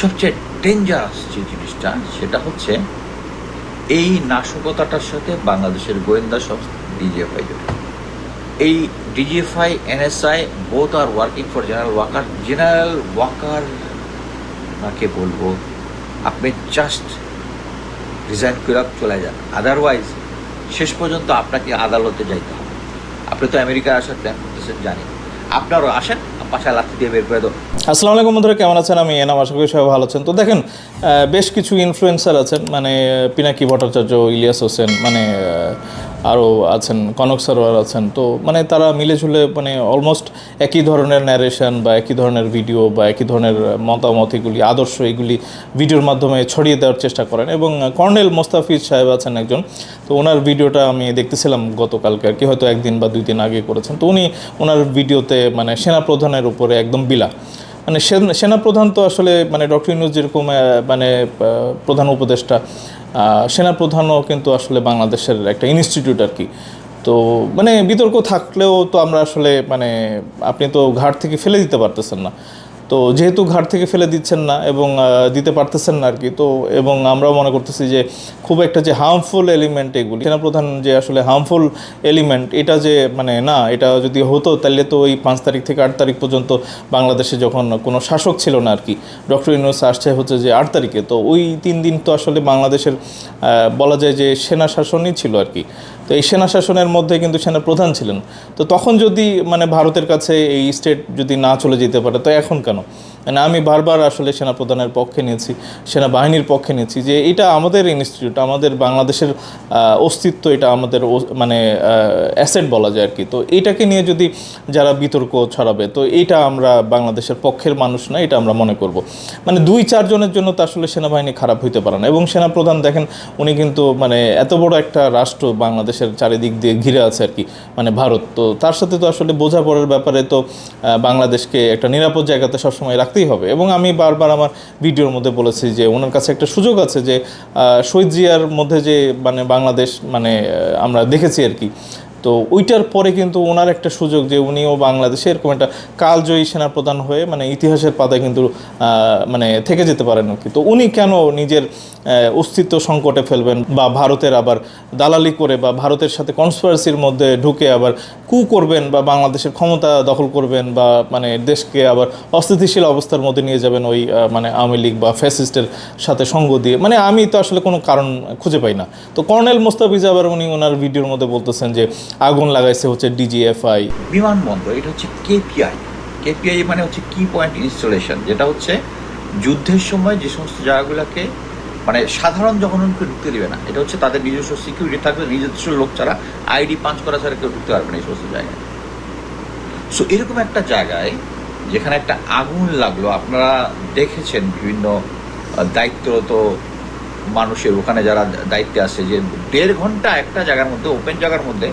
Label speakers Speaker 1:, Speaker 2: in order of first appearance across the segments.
Speaker 1: সবচেয়ে ডেঞ্জারাস যে জিনিসটা, সেটা হচ্ছে এই নাশকতাটার সাথে বাংলাদেশের গোয়েন্দা সংস্থা ডিজিএফআই জড়িত। এই DGFI NSI both are working for general Waker general Waker নাকে বলব, আপনি জাস্ট রিজাইন করে চলে যান। আদারওয়াইজ শেষ পর্যন্ত আপনাকে আদালতে যাইতে হবে। আপনি তো আমেরিকায় আসার প্ল্যান করতেছেন জানি আপনারও আসেন লাথি দিয়ে বের করে
Speaker 2: আসসালামু আলাইকুম বন্ধুরা, কেমন আছেন? আমি এনাম, আশা করি সবাই ভালো আছেন। তো দেখেন বেশ কিছু ইনফ্লুয়েন্সার আছেন মানে পিনাকি ভট্টাচার্য, ইলিয়াস হোসেন মানে আরও আছেন, কনক সরোয়ার আছেন। তো মানে তারা মিলে ঝুলে মানে অলমোস্ট একই ধরনের ন্যারেশন বা একই ধরনের ভিডিও বা একই ধরনের মতামত এগুলি, আদর্শ এগুলি ভিডিওর মাধ্যমে ছড়িয়ে দেওয়ার চেষ্টা করেন এবং কর্নেল মোস্তাফিজ সাহেব আছেন একজন। তো ওনার ভিডিওটা আমি দেখতেছিলাম গতকালকে আর কি, হয়তো একদিন বা দুই দিন আগে করেছেন। তো উনি ওনার ভিডিওতে মানে সেনাপ্রধানের উপরে একদম বিলা। মানে সেন- সেনাপ্রধান তো আসলে মানে ডক্টর ইউনুস যেরকম মানে প্রধান উপদেষ্টা সেনাপ্রধানও কিন্তু আসলে বাংলাদেশের একটা ইনস্টিটিউট আর কি। তো মানে বিতর্ক থাকলেও তো আমরা আসলে মানে আপনি তো ঘাট থেকে ফেলে দিতে পারতেছেন না। তো যেহেতু ঘাট থেকে ফেলে দিচ্ছেন না এবং দিতে পারতেছেন না আর কি তো এবং আমরাও মনে করতেছি যে খুব একটা যে হার্মফুল এলিমেন্ট এগুলি সেনাপ্রধান যে আসলে হার্মফুল এলিমেন্ট এটা যে মানে না, এটা যদি হতো তাহলে তো ওই পাঁচ তারিখ থেকে আট তারিখ পর্যন্ত বাংলাদেশে যখন কোনো শাসক ছিল না আর কি ডক্টর ইউনুস আসছে হচ্ছে যে আট তারিখে, তো ওই তিন দিন তো আসলে বাংলাদেশের বলা যায় যে সেনা শাসনই ছিল আর কি তো এই সেনা শাসনের মধ্যে কিন্তু সেনা প্রধান ছিলেন। তো তখন যদি মানে ভারতের কাছে এই স্টেট যদি না চলে যেতে পারে, তো এখন কেন? মানে আমি বারবার আসলে সেনা প্রধানের পক্ষে নিয়েছি, সেনাবাহিনীর পক্ষে নিয়েছি যে এটা আমাদের ইনস্টিটিউট আমাদের বাংলাদেশের অস্তিত্ব এটা আমাদের মানে অ্যাসেট বলা যায় আর কি তো এটাকে নিয়ে যদি যারা বিতর্ক ছড়াবে, তো এইটা আমরা বাংলাদেশের পক্ষের মানুষ না, এটা আমরা মনে করব। মানে দুই চারজনের জন্য তো আসলে সেনাবাহিনী খারাপ হইতে পারে না। এবং সেনাপ্রধান দেখেন, উনি কিন্তু মানে এত বড় একটা রাষ্ট্র বাংলাদেশের চারিদিক দিয়ে ঘিরে আছে আর কি মানে ভারত। তো তার সাথে তো আসলে বোঝাপড়ার ব্যাপারে তো বাংলাদেশকে একটা নিরাপদ জায়গাতে সবসময় রাখতেই হবে। এবং আমি বারবার আমার ভিডিওর মধ্যে বলেছি যে ওনার কাছে একটা সুযোগ আছে যে শহীদ জিয়ার মধ্যে যে মানে বাংলাদেশ মানে আমরা দেখেছি আর কি তো ওইটার পরে কিন্তু ওনার একটা সুযোগ যে উনিও বাংলাদেশে এরকম একটা কালজয়ী সেনাপ্রধান হয়ে মানে ইতিহাসের পাতায় কিন্তু মানে থেকে যেতে পারেন কি। তো উনি কেন নিজের অস্তিত্ব সংকটে ফেলবেন বা ভারতের আবার দালালি করে বা ভারতের সাথে কনসপারেসির মধ্যে ঢুকে আবার কু করবেন বা বাংলাদেশের ক্ষমতা দখল করবেন বা মানে দেশকে আবার অস্থিতিশীল অবস্থার মধ্যে নিয়ে যাবেন ওই মানে আওয়ামী লীগ বা ফ্যাসিস্টের সাথে সঙ্গ দিয়ে। মানে আমি তো আসলে কোনো কারণ খুঁজে পাই না। তো কর্নেল মোস্তাফিজ আবার উনি ওনার ভিডিওর মধ্যে বলতেছেন যে আগুন লাগাইছে হচ্ছে ডিজিএফআই
Speaker 1: বিমানবন্দর, এটা হচ্ছে কেপিআই কেপিআই মানে হচ্ছে কি পয়েন্ট ইনস্টলেশন যেটা হচ্ছে যুদ্ধের সময় যে সমস্ত জায়গাগুলোকে মানে সাধারণ জনগণকে ঢুকতে দেবে না। এটা হচ্ছে তাদের নিজস্ব সিকিউরিটি থাকবে, নিজস্ব লোক ছাড়া আইডি পাঞ্চ করা ছাড়া কেউ ঢুকতে পারবে না এই সমস্ত জায়গায়। সো এরকম একটা জায়গায় যেখানে একটা আগুন লাগল, আপনারা দেখেছেন বিভিন্ন দায়িত্বরত মানুষের, ওখানে যারা দায়িত্বে আছে, যে দেড় ঘণ্টা একটা জায়গার মধ্যে ওপেন জায়গার মধ্যে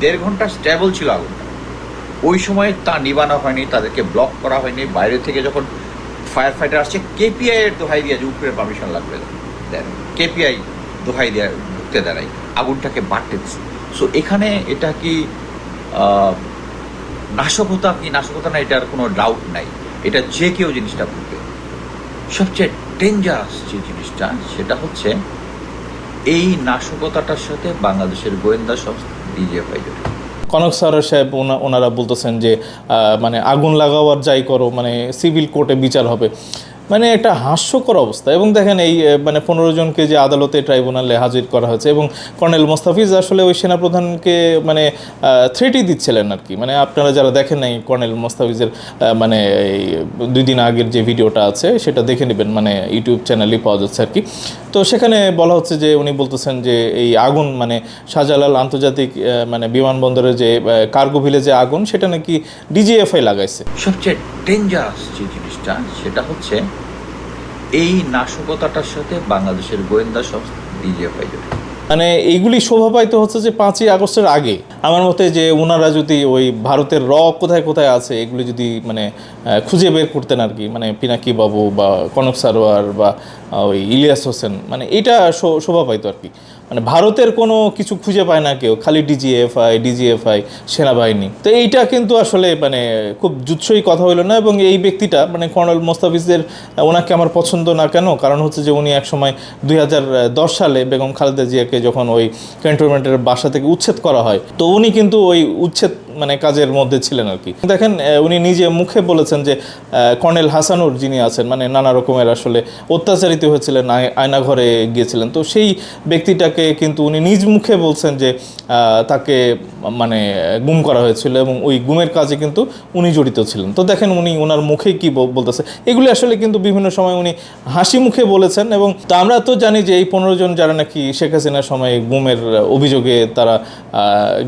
Speaker 1: দেড় ঘণ্টা স্ট্যাবল ছিল আগুনটা। ওই সময় তা নিবানো হয়নি, তাদেরকে ব্লক করা হয়নি। বাইরে থেকে যখন ফায়ার ফাইটার আসছে কেপিআই এর দোহাই দিয়ে যে উপরে পারমিশন লাগবে। দেন কেপিআই দোহাই দিয়ে ঢুকতে দাঁড়াই আগুনটাকে বাড়তে দিচ্ছে সো এখানে এটা কি নাশকতা কি নাশকতা না, এটার কোনো ডাউট নাই। এটা যে কেউ জিনিসটা বুঝবে সবচেয়ে ডেঞ্জারাস যে জিনিসটা, সেটা হচ্ছে এই নাশকতাটার সাথে বাংলাদেশের গোয়েন্দা সংস্থা জড়িত
Speaker 2: কনক সার সাহেব ওনারা বলতেছেন যে মানে আগুন লাগাও আর যাই করো মানে সিভিল কোর্টে বিচার হবে। মানে একটা হাস্যকর অবস্থা। এবং দেখেন এই মানে পনেরো জনকে যে আদালতে ট্রাইব্যুনালে হাজির করা হয়েছে এবং কর্নেল মোস্তাফিজ আসলে ওই সেনাপ্রধানকে মানে থ্রেটই দিচ্ছিলেন আর কি। মানে আপনারা যারা দেখেন নাই কর্নেল মোস্তাফিজের মানে এই দুই দিন আগের যে ভিডিওটা আছে, সেটা দেখে নেবেন। মানে ইউটিউব চ্যানেলেই পাওয়া যাচ্ছে আর কি। তো সেখানে বলা হচ্ছে যে উনি বলতেছেন যে এই আগুন মানে শাহজালাল আন্তর্জাতিক মানে বিমানবন্দরে যে কার্গো ভিলেজে আগুন, সেটা নাকি ডিজিএফআই লাগাইছে।
Speaker 1: সবচেয়ে ডেঞ্জারাস যে জিনিসটা, সেটা হচ্ছে এই নাশকতাটার সাথে বাংলাদেশের গোয়েন্দা সংস্থা ডিজিএফআই জড়িত।
Speaker 2: মানে এইগুলি শোভা পাইতে হচ্ছে যে পাঁচই আগস্টের আগে। আমার মতে যে ওনারা যদি ওই ভারতের র কোথায় কোথায় আছে, এগুলি যদি মানে খুঁজে বের করতেন আর কি মানে পিনাকি বাবু বা কনক সারোয়ার বা ওই ইলিয়াস হোসেন মানে এটা শোভা পাইতো আর কি। মানে ভারতের কোনো কিছু খুঁজে পায় না কেউ, খালি ডিজিএফআই ডিজিএফআই সেনাবাহিনী। তো এইটা কিন্তু আসলে মানে খুব জুৎসই কথা হইল না এবং এই ব্যক্তিটা মানে কর্নেল মোস্তাফিজের, ওনাকে আমার পছন্দ না কেন? কারণ হচ্ছে যে উনি একসময় দুই হাজার দশ সালে বেগম খালেদা জিয়াকে যখন ওই ক্যান্টনমেন্টের বাসা থেকে উচ্ছেদ করা হয়, তো উনি কিন্তু ওই উচ্ছেদ মানে কাজের মধ্যে ছিলেন আর কি। দেখেন উনি নিজে মুখে বলেছেন যে কর্নেল হাসানুর যিনি আছেন মানে নানা রকমের আসলে অত্যাচারিত হয়েছিলেন, আয়- আয়নাঘরে গিয়েছিলেন। তো সেই ব্যক্তিটাকে কিন্তু উনি নিজ মুখে বলছেন যে তাকে মানে গুম করা হয়েছিল এবং ওই গুমের কাজে কিন্তু উনি জড়িত ছিলেন। তো দেখেন উনি ওনার মুখে কি বলতেছে। এগুলি আসলে কিন্তু বিভিন্ন সময় উনি হাসি মুখে বলেছেন এবং তা আমরা তো জানি যে এই পনেরো জন যারা নাকি শেখ হাসিনার সময় গুমের অভিযোগে তারা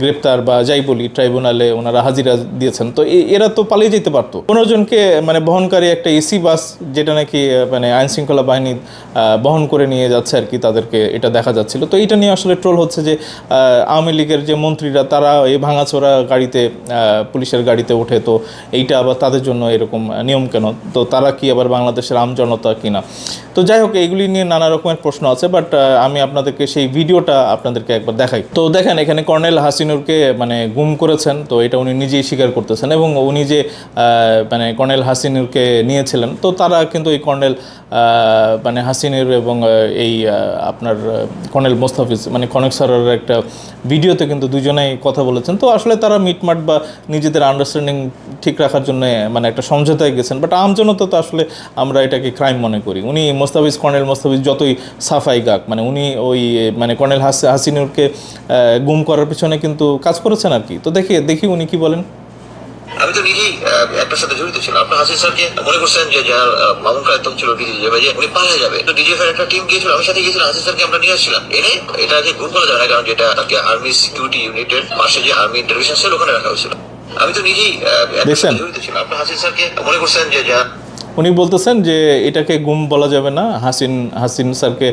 Speaker 2: গ্রেপ্তার বা যাই বলি, ট্রাইব্যুনালে ওনারা হাজিরা দিয়েছেন। তো এরা তো পালিয়ে যেতে পারতো। পনেরো জনকে মানে বহনকারী একটা এসি বাস যেটা নাকি মানে আইন শৃঙ্খলা বাহিনী বহন করে নিয়ে যাচ্ছে আর কি, তাদেরকে এটা দেখা যাচ্ছিল। তো এটা নিয়ে আসলে ট্রোল হচ্ছে যে আওয়ামী লীগের যে মন্ত্রীরা, তারা এই ভাঙাচোরা গাড়িতে পুলিশের গাড়িতে ওঠে, তো এইটা আবার তাদের জন্য এরকম নিয়ম কেন? তো তারা কি আবার বাংলাদেশের আমজনতা কিনা? তো যাই হোক, এইগুলি নিয়ে নানা রকমের প্রশ্ন আছে বাট আমি আপনাদেরকে সেই ভিডিওটা আপনাদেরকে একবার দেখাই। তো দেখেন, এখানে কর্নেল হাসিনুরকে মানে গুম করেছেন, তো এটা উনি নিজেই স্বীকার করতেছেন, এবং উনি যে মানে কর্নেল হাসিনুরকে নিয়েছিলেন, তো তারা কিন্তু এই কর্নেল মানে হাসিনুর এবং এই আপনার কর্নেল মোস্তাফিজ মানে কনক সরের একটা ভিডিওতে কিন্তু দুজনেই কথা বলেছেন। তো আসলে তারা মিটমাট বা নিজেদের আন্ডারস্ট্যান্ডিং ঠিক রাখার জন্য মানে একটা সমঝোতায় গেছেন। বাট আমজনতা তো আসলে আমরা এটাকে ক্রাইম মনে করি। উনি মোস্তাফিজ, কর্নেল মোস্তাফিজ যতই সাফাই গাক মানে উনি ওই মানে কর্নেল হাসিনুরকে গুম করার পিছনে কিন্তু কাজ করেছেন আর কি। তো দেখি দেখি উনি কি বলেন।
Speaker 3: আমি তো নিজেই একটার সাথে জড়িত ছিলাম। আপনার হাসির স্যারকে মনে করছেন যে যার মামুন কায়তম ছিল ডিজি যে উনি পালিয়ে যাবে। তো ডিজিএফ একটা টিম গিয়েছিল আমি সাথে গিয়েছিলাম হাসির স্যারকে আমরা নিয়ে আসছিলাম। এনে এটাকে গ্রুপ করা যায় না কারণ যেটা তাকে আর্মি সিকিউরিটি ইউনিটের পাশে যে আর্মি ইন্টারভিশন সেল ওখানে রাখা হয়েছিল। আমি তো নিজেই একটার সাথে জড়িত ছিলাম। আপনার হাসির স্যারকে মনে করছেন যে যার
Speaker 2: উনি বলতেছেন যে এটাকে গুম বলা যাবে না। হাসিন হাসিন স্যারকে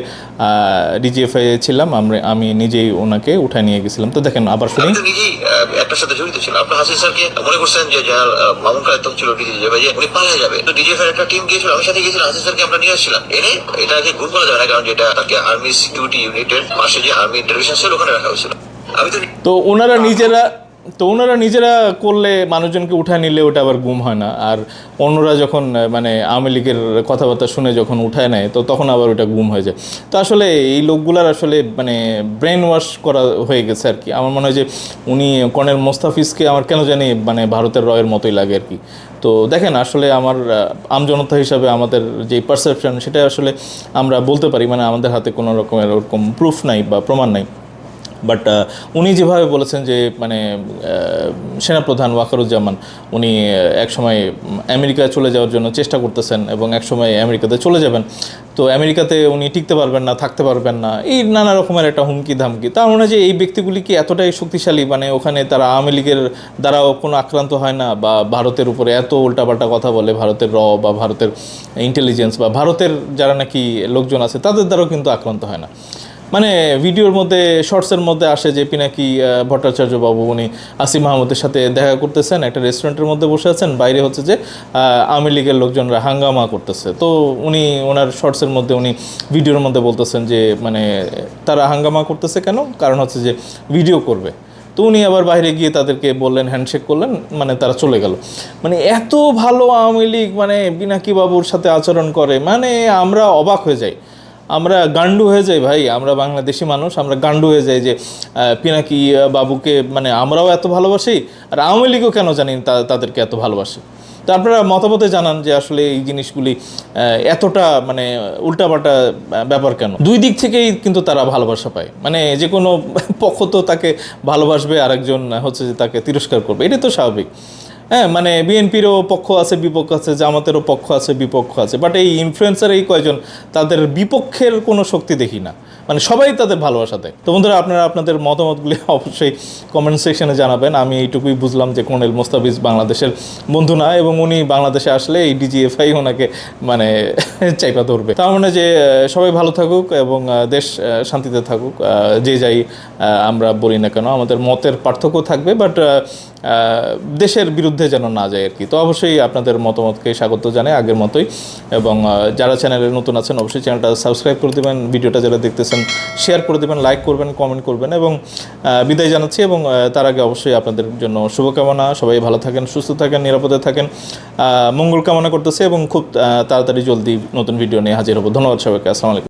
Speaker 2: ডিজিএফআই ছিলাম আমরা আমি নিজেই ওনাকে উঠায় নিয়ে গেছিলাম। তো দেখেন আবার শুনি।
Speaker 3: নিজেই একটার সাথে জড়িত ছিলাম। আপনার হাসিন স্যারকে মনে করছেন যে যার মামুন কায়তম ছিল ডিজি যে উনি পালিয়ে যাবে। তো ডিজিএফ একটা টিম গিয়েছিল আমি সাথে গিয়েছিলাম হাসিন স্যারকে আমরা নিয়ে আসছিলাম। এনে এটাকে গুম করা যায় না কারণ যেটা তাকে আর্মি সিকিউরিটি ইউনিটের পাশে যে আর্মি ইন্টারভিশন সেল ওখানে রাখা হয়েছিল। আমি তো
Speaker 2: ওনারা নিজেরা তো ওনারা নিজেরা করলে মানুষজনকে উঠায় নিলে ওটা আবার গুম হয় না। আর অন্যরা যখন মানে আওয়ামী লীগের কথাবার্তা শুনে যখন উঠায় নেয়, তো তখন আবার ওটা গুম হয়ে যায়। তো আসলে এই লোকগুলার আসলে মানে ব্রেন ওয়াশ করা হয়ে গেছে আর কি। আমার মনে হয় যে উনি কর্নেল মোস্তাফিজকে আমার কেন জানি মানে ভারতের রয়ের মতোই লাগে আর কি। তো দেখেন, আসলে আমার আমজনতা হিসাবে আমাদের যে পারসেপশন সেটা আসলে আমরা বলতে পারি মানে আমাদের হাতে কোনো রকমের ওরকম প্রুফ নাই বা প্রমাণ নাই। বাট উনি যেভাবে বলেছেন যে মানে সেনাপ্রধান ওয়াকারুজ্জামান, উনি একসময় আমেরিকায় চলে যাওয়ার জন্য চেষ্টা করতেছেন এবং একসময় আমেরিকাতে চলে যাবেন। তো আমেরিকাতে উনি টিকতে পারবেন না, থাকতে পারবেন না, এই নানা রকমের একটা হুমকি ধামকি তার মনে যে এই ব্যক্তিগুলি কি এতটাই শক্তিশালী? মানে ওখানে তারা আওয়ামী লীগের দ্বারাও কোনো আক্রান্ত হয় না? বা ভারতের উপরে এত উল্টাপাল্টা কথা বলে, ভারতের র বা ভারতের ইন্টেলিজেন্স বা ভারতের যারা নাকি লোকজন আছে, তাদের দ্বারাও কিন্তু আক্রান্ত হয় না। মানে ভিডিওর মধ্যে, শর্টসের মধ্যে আসে যে পিনাকি ভট্টাচার্য বাবু, উনি আসিম মাহমুদের সাথে দেখা করতেছেন, একটা রেস্টুরেন্টের মধ্যে বসে আছেন। বাইরে হচ্ছে যে আওয়ামী লীগের লোকজনরা হাঙ্গামা করতেছে। তো উনি, ওনার শর্টসের মধ্যে উনি ভিডিওর মধ্যে বলতেছেন যে মানে তারা হাঙ্গামা করতেছে কেন? কারণ হচ্ছে যে ভিডিও করবে। তো উনি আবার বাইরে গিয়ে তাদেরকে বললেন হ্যান্ডশেক করলেন মানে তারা চলে গেল। মানে এত ভালো আওয়ামী লীগ মানে পিনাকি বাবুর সাথে আচরণ করে মানে আমরা অবাক হয়ে যাই। আমরা গান্ডু হয়ে যাই ভাই, আমরা বাংলাদেশি মানুষ, আমরা গান্ডু হয়ে যাই যে পিনাকি বাবুকে মানে আমরাও এত ভালোবাসি, আর আওয়ামী লীগও কেন জানি তাদেরকে এত ভালোবাসে? তো আপনারা মতামতে জানান যে আসলে এই জিনিসগুলি এতটা মানে উল্টাপাল্টা ব্যাপার কেন? দুই দিক থেকেই কিন্তু তারা ভালোবাসা পায়। মানে যে কোনো পক্ষ তো তাকে ভালোবাসবে, আরেকজন হচ্ছে যে তাকে তিরস্কার করবে। এটা তো স্বাভাবিক। হ্যাঁ মানে বিএনপিরও পক্ষ আছে, বিপক্ষ আছে, জামাতেরও পক্ষ আছে, বিপক্ষ আছে বাট এই ইনফ্লুয়েন্সার এই কয়জন তাদের বিপক্ষের কোনো শক্তি দেখি না। মানে সবাই তাদের ভালোবাসা দেয়। তো বন্ধুরা, আপনারা আপনাদের মতামতগুলি অবশ্যই কমেন্ট সেকশনে জানাবেন। আমি এইটুকুই বুঝলাম যে কোনেল মোস্তাফিজ বাংলাদেশের বন্ধু না, এবং উনি বাংলাদেশে আসলে এই ডিজিএফআই ওনাকে মানে চাইপা ধরবে। তার মানে যে সবাই ভালো থাকুক এবং দেশ শান্তিতে থাকুক। যে যাই আমরা বলি না কেন, আমাদের মতের পার্থক্য থাকবে বাট দেশের বিরুদ্ধে যেন না যায় আর কি। তো অবশ্যই আপনাদের মতামতকে স্বাগত জানাই আগের মতোই। এবং যারা চ্যানেলে নতুন আছেন, অবশ্যই চ্যানেলটা সাবস্ক্রাইব করে দেবেন, ভিডিওটা যারা দেখতেছেন শেয়ার করে দেবেন লাইক করবেন কমেন্ট করবেন এবং বিদায় জানাচ্ছি এবং তার আগে অবশ্যই আপনাদের জন্য শুভকামনা। সবাই ভালো থাকেন, সুস্থ থাকেন, নিরাপদে থাকেন। মঙ্গল কামনা করতেছি এবং খুব তাড়াতাড়ি জলদি নতুন ভিডিও নিয়ে হাজির হব। ধন্যবাদ সবাইকে, আসসালামু আলাইকুম।